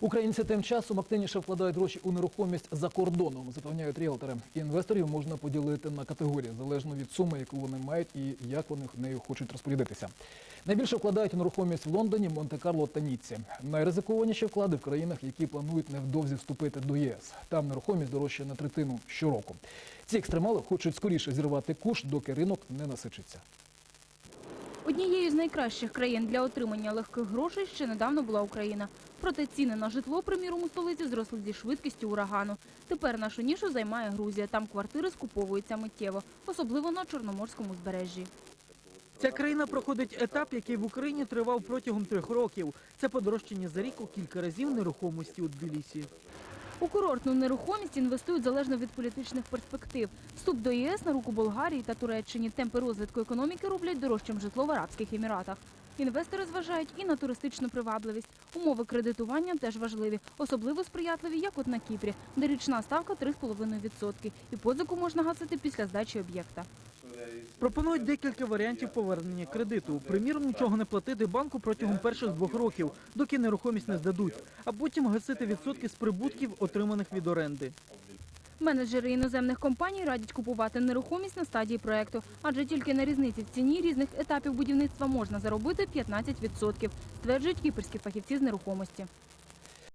Українці тим часом активніше вкладають гроші у нерухомість за кордоном, запевняють ріелтори. Інвесторів можна поділити на категорії залежно від суми, яку вони мають і як вони нею хочуть розпорядитися. Найбільше вкладають у нерухомість в Лондоні, Монте-Карло та Ніцці. Найризикованіші вклади в країнах, які планують невдовзі вступити до ЄС. Там нерухомість дорожчає на третину щороку. Ці екстремали хочуть скоріше зірвати куш, доки ринок не насичиться. Однією з найкращих країн для отримання легких грошей ще недавно була Україна. Проте ціни на житло, приміром, у столиці зросли зі швидкістю урагану. Тепер нашу нішу займає Грузія. Там квартири скуповуються миттєво, особливо на Чорноморському збережжі. Ця країна проходить етап, який в Україні тривав протягом трьох років. Це подорожчання за рік у кілька разів нерухомості у Тбілісі. У курортну нерухомість інвестують залежно від політичних перспектив. Вступ до ЄС на руку Болгарії та Туреччині. Темпи розвитку економіки роблять дорожчим житло в Арабських Еміратах. Інвестори зважають і на туристичну привабливість. Умови кредитування теж важливі, особливо сприятливі, як от на Кіпрі, де річна ставка 3,5%. І позику можна гасити після здачі об'єкта. Пропонують декілька варіантів повернення кредиту. Приміром, нічого не платити банку протягом перших двох років, доки нерухомість не здадуть, а потім гасити відсотки з прибутків, отриманих від оренди. Менеджери іноземних компаній радять купувати нерухомість на стадії проекту, адже тільки на різниці в ціні різних етапів будівництва можна заробити 15%, стверджують кіпрські фахівці з нерухомості.